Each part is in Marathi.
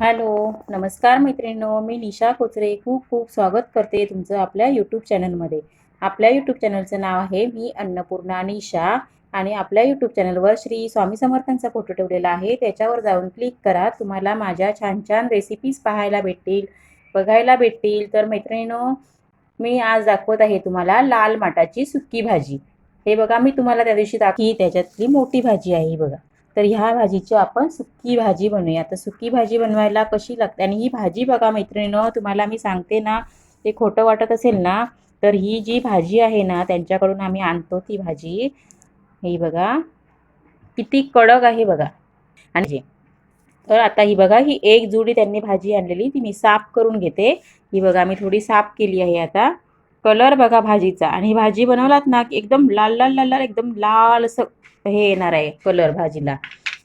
हॅलो नमस्कार मैत्रिणींनो मी निशा कोचरे खूप खूप स्वागत करते तुमचं आपल्या यूट्यूब चॅनलमध्ये आपल्या यूट्यूब चॅनलचं नाव आहे मी अन्नपूर्णा निशा आणि आपल्या यूट्यूब चॅनलवर श्री स्वामी समर्थांचा फोटो ठेवलेला आहे. त्याच्यावर जाऊन क्लिक करा. तुम्हाला माझ्या छान छान रेसिपीज पाहायला भेटतील बघायला भेटतील. तर मैत्रिणींनो मी आज दाखवत आहे तुम्हाला लाल माटाची सुक्की भाजी. हे बघा मी तुम्हाला त्या दिवशी दाखवी त्याच्यातली मोठी भाजी आहे ही बघा. तर ह्या भाजीची आपण सुकी भाजी बनवूया. तर सुकी भाजी बनवायला कशी लागते? आणि ही भाजी बघा मैत्रिणीनं तुम्हाला मी सांगते ना ते खोटं वाटत असेल ना तर ही जी भाजी आहे ना त्यांच्याकडून आम्ही आणतो ती भाजी. ही बघा किती कडक आहे बघा. आणि तर आता ही बघा ही एक जुडी त्यांनी भाजी आणलेली ती मी साफ करून घेते. ही बघा मी थोडी साफ केली आहे आता. कलर बघा भाजीचा. आणि भाजी बनवलात ना की एकदम लाल लाल लाल लाल एकदम लाल असं हे येणार आहे कलर भाजीला.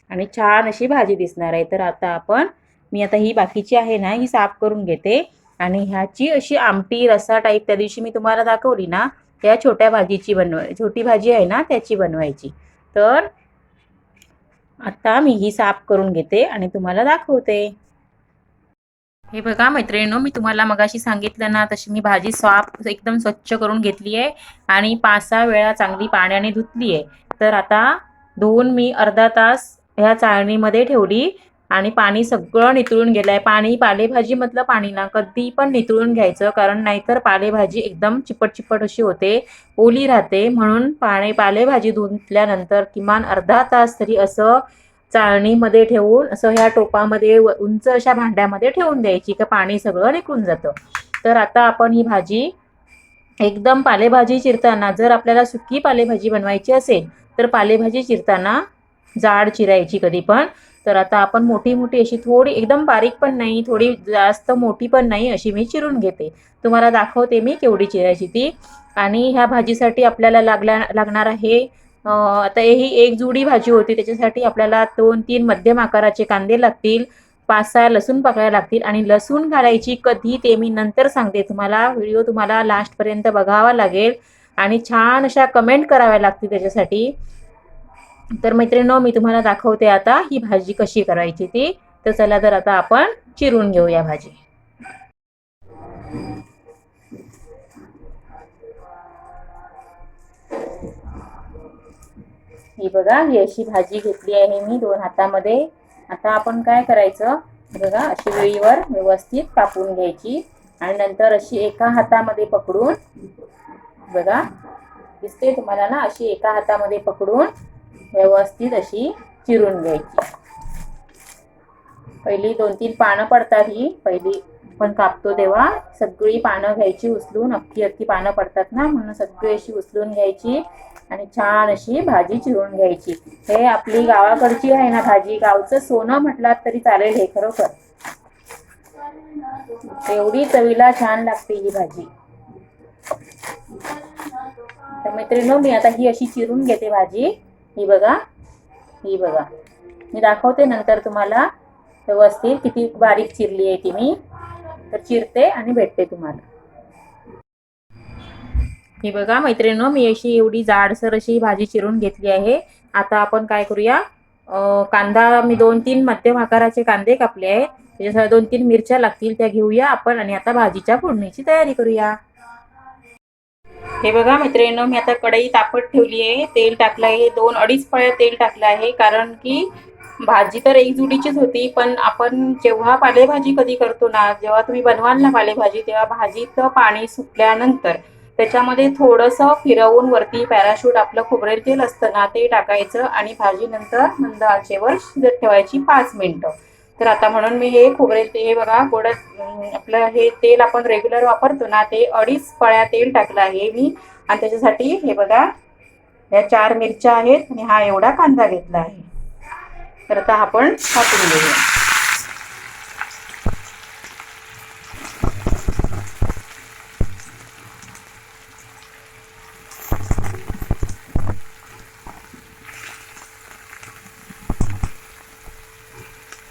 आणि छान अशी भाजी दिसणार आहे. तर आता आपण मी आता ही बाकीची आहे ना ही साफ करून घेते. आणि ह्याची अशी आमटी रसा टाईप त्या दिवशी मी तुम्हाला दाखवली ना त्या छोट्या भाजीची बनवाय छोटी भाजी आहे ना त्याची बनवायची. तर आता मी ही साफ करून घेते आणि तुम्हाला दाखवते. हे बघा मैत्रिणींनो मी तुम्हाला मगाशी सांगितलं ना तशी मी भाजी साफ एकदम स्वच्छ करून घेतली आहे आणि पाच सहा वेळा चांगली पाण्याने धुतली आहे. तर आता धुवून मी अर्धा तास ह्या चाळणीमध्ये ठेवली आणि पाणी सगळं नितळून गेलं आहे पाणी पालेभाजीमधलं पाणी ना कधी पण नितळून घ्यायचं कारण नाहीतर पालेभाजी एकदम चिपट चिपट अशी होते ओली राहते. म्हणून पाणी पालेभाजी धुतल्यानंतर किमान अर्धा तास तरी असं चाळणीमध्ये ठेवून असं ह्या टोपामध्ये व- उंच अशा भांड्यामध्ये ठेवून द्यायची का पाणी सगळं निघून जातं. तर आता आपण ही भाजी एकदम पालेभाजी चिरताना जर आपल्याला सुकी पालेभाजी बनवायची असेल तर पालेभाजी चिरताना जाड चिरायची कधी पण. तर आता आपण मोठी मोठी अशी थोडी एकदम बारीक पण नाही थोडी जास्त मोठी पण नाही अशी मी चिरून घेते. तुम्हाला दाखवते मी केवढी चिरायची ती. आणि ह्या भाजीसाठी आपल्याला लागल्या लागणार आहे आता ही एक जुडी भाजी होती त्याच्यासाठी आपल्याला दोन तीन मध्यम आकाराचे कांदे लागतील पाच सहा लसूण पकायला लागतील आणि लसूण घालायची कधी ते मी नंतर सांगते. तुम्हाला व्हिडिओ तुम्हाला लास्टपर्यंत बघावा लागेल आणि छान अशा कमेंट कराव्या लागतील त्याच्यासाठी. तर मैत्रिणींनो मी तुम्हाला दाखवते आता ही भाजी कशी करायची ती. तर चला तर आता आपण चिरून घेऊया भाजी. ही बघा ही अशी भाजी घेतली आहे मी दोन हातामध्ये. आता आपण काय करायचं? बघा अशी वेळीवर व्यवस्थित कापून घ्यायची. आणि नंतर अशी एका हातामध्ये पकडून बघा दिसते तुम्हाला ना? अशी एका हातामध्ये पकडून व्यवस्थित अशी चिरून घ्यायची. पहिली दोन तीन पानं पडतात ही. पहिली आपण कापतो तेव्हा सगळी पानं घ्यायची उचलून अख्खी अख्खी पानं पडतात ना म्हणून सगळी अशी उचलून घ्यायची आणि छान अशी भाजी चिरून घ्यायची. हे आपली गावाकडची आहे ना भाजी गावचं सोनं म्हटलात तरी चालेल हे खरोखर. एवढी चवीला छान लागते ही भाजी. तर मैत्रिणी मी आता ही अशी चिरून घेते भाजी. ही बघा ही बघा. मी दाखवते नंतर तुम्हाला व्यवस्थित किती बारीक चिरली आहे ती मी. तर चिरते आणि भेटते तुम्हाला. ही बघा मैत्रिणीनं मी अशी एवढी जाडसर अशी भाजी चिरून घेतली आहे. आता आपण काय करूया? कांदा मी दोन तीन मध्यम आकाराचे कांदे कापले आहेत. त्याच्यासाठी दोन तीन मिरच्या लागतील त्या घेऊया आपण आणि आता भाजीच्या फोडणीची तयारी करूया. हे बघा मैत्रिणीनं मी आता कढई तापत ठेवली आहे. तेल टाकलं आहे. दोन अडीच पळ्या तेल टाकलं आहे. कारण की भाजी तर एकजुटीचीच होती पण आपण जेव्हा पालेभाजी कधी करतो ना जेव्हा तुम्ही बनवाल ना पालेभाजी तेव्हा भाजीचं पाणी सुटल्यानंतर त्याच्यामध्ये थोडंसं फिरवून वरती पॅराशूट आपलं खोबरेल तेल असतं ना ते टाकायचं आणि भाजी नंतर मंद आचेवर शिजत ठेवायची पाच मिनिटं. तर आता म्हणून मी हे खोबरेल तेल हे बघा गोड आपलं हे तेल आपण रेग्युलर वापरतो ना ते अडीच पळ्या तेल टाकलं आहे मी. आणि त्याच्यासाठी हे बघा या चार मिरच्या आहेत आणि हा एवढा कांदा घेतला आहे. तर आता आपण टाकून घेऊया.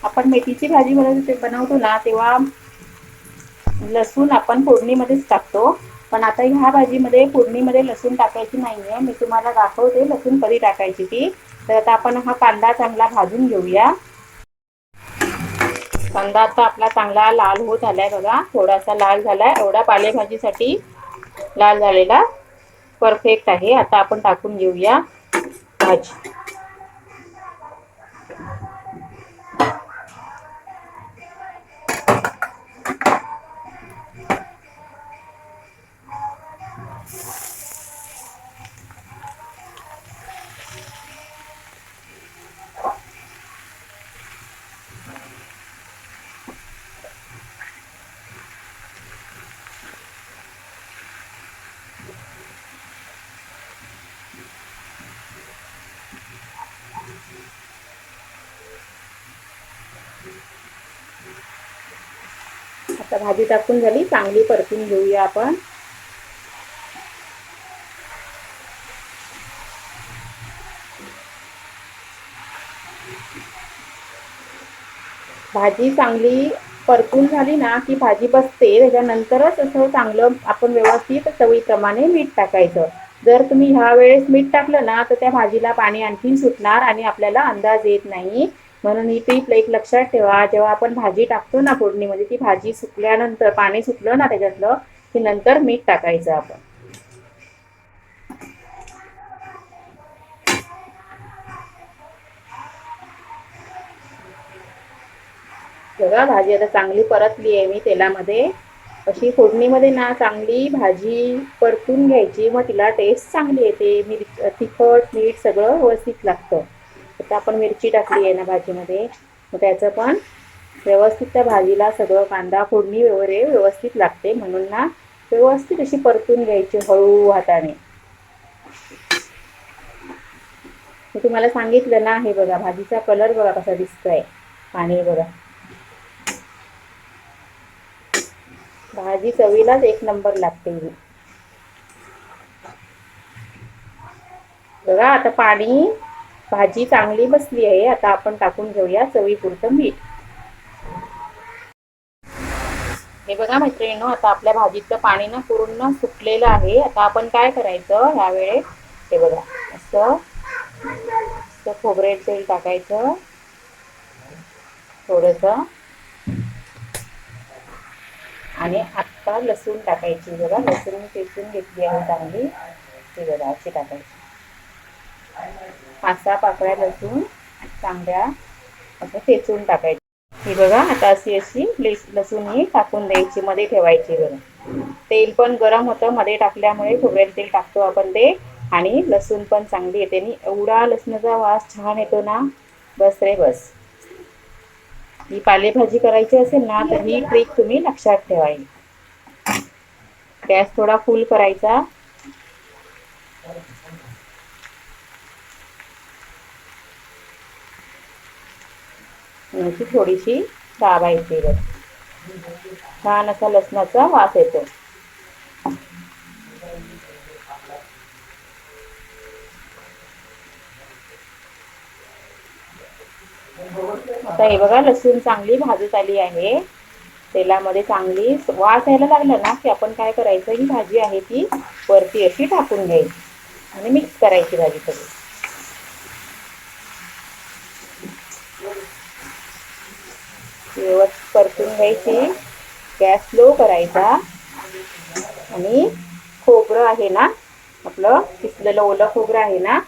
आपण मेथीची भाजी बनवतो बनवतो ना तेव्हा लसूण आपण फोडणीमध्येच टाकतो. पण आता ह्या भाजीमध्ये फोडणीमध्ये लसूण टाकायची नाहीये. मी तुम्हाला दाखवते लसूण कधी टाकायची ती. तर आता आपण हा कांदा चांगला भाजून घेऊया. कांदा आता आपला चांगला लाल होत आलाय बघा. थोडासा लाल झालाय. एवढा पालेभाजीसाठी लाल झालेला परफेक्ट आहे. आता आपण टाकून घेऊया भाजी. आता भाजी टाकून झाली. चांगली परतून घेऊया आपण. भाजी चांगली परतून झाली ना की भाजी बसते. त्याच्यानंतरच असं चांगलं आपण व्यवस्थित चवीप्रमाणे मीठ टाकायचं. जर तुम्ही ह्या वेळेस मीठ टाकलं ना तर त्या भाजीला पाणी आणखीन सुटणार आणि आपल्याला अंदाज येत नाही. म्हणून ही टीप एक लक्षात ठेवा. जेव्हा आपण भाजी टाकतो ना फोडणीमध्ये ती भाजी सुकल्यानंतर पाणी सुकलं ना त्याच्यातलं की नंतर मीठ टाकायचं आपण. बघा भाजी आता चांगली परतली आहे मी तेलामध्ये. अशी फोडणीमध्ये ना चांगली भाजी परतून घ्यायची. मग तिला टेस्ट चांगली येते. मी तिखट मीठ सगळं व्यवस्थित लागतं. आता आपण मिरची टाकली आहे ना भाजीमध्ये. मग त्याचं पण व्यवस्थित त्या भाजीला सगळं कांदा फोडणी वगैरे व्यवस्थित लागते. म्हणून ना व्यवस्थित अशी परतून घ्यायची हळू हाताने. मी तुम्हाला सांगितलं ना हे बघा भाजीचा कलर बघा कसा दिसतोय. पाणी बघा. भाजी चवीलाच एक नंबर लागते ही. बघा आता पाणी भाजी चांगली बसली आहे आता आपण टाकून घेऊया चवीपुरतं मीठ. हे बघा मैत्रिणी आता आपल्या भाजीचं पाणी ना पूर्ण सुकलेलं आहे. आता आपण काय करायचं ह्या हे बघा असं असं खोबरेल तेल टाकायचं. थोडंसं. आणि आत्ता लसूण टाकायची. बघा लसूण मी घेतली आहे चांगली. ती बघा अशी टाकायची. पाच सहा पाकळ्या लसूण चांगल्या असं ठेचून टाकायची. ही बघा आता अशी अशी लसूण ही टाकून द्यायची मध्ये ठेवायची बघा. तेल पण गरम होतं मध्ये टाकल्यामुळे खोबरेल तेल टाकतो आपण ते. आणि लसूण पण चांगली येते. आणि एवढा लसणाचा वास छान येतो ना बस रे बस. ही पालेभाजी करायची असेल ना तर ही ट्रिक तुम्ही लक्षात ठेवायची गॅस थोडा फुल करायचा. अशी थोडीशी दाबायची बघ छान असा लसणाचा वास येतो. आता हे बघा लसूण चांगली भाजत आली आहे. तेलामध्ये चांगली वास यायला लागला ना की आपण काय करायचं? ही भाजी आहे ती वरती अशी टाकून घ्यायची आणि मिक्स करायची भाजी सगळी. व्यवस्थित परतून घ्यायची. गॅस स्लो करायचा. आणि खोबरं आहे ना आपलं किसलेलं ओलं खोबरं आहे ना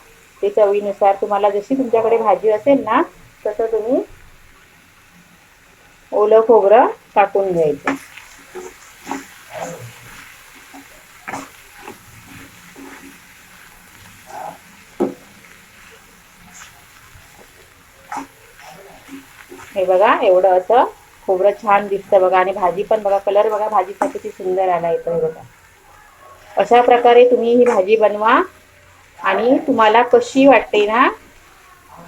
ते चवीनुसार तुम्हाला जशी तुमच्याकडे भाजी असेल ना तसं तुम्ही ओलं खोबरं टाकून घ्यायचं. हे बघा एवढं असं खोबरं छान दिसतं बघा. आणि भाजी पण बघा कलर बघा भाजीचा किती सुंदर आला येतो हे बघा. अशा प्रकारे तुम्ही ही भाजी बनवा आणि तुम्हाला कशी वाटते ना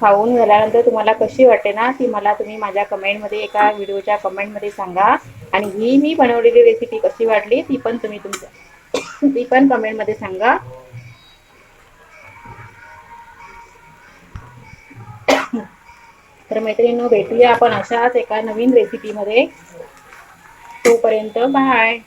खाऊन झाल्यानंतर तुम्हाला कशी वाटते ना ती मला तुम्ही माझ्या कमेंटमध्ये एका व्हिडिओच्या कमेंटमध्ये सांगा. आणि ही मी बनवलेली रेसिपी कशी वाटली ती पण तुम्ही तुमच्या ती पण कमेंटमध्ये सांगा. तर मैत्रिणी भेटूया आपण अशाच एका नवीन रेसिपीमध्ये तोपर्यंत बाय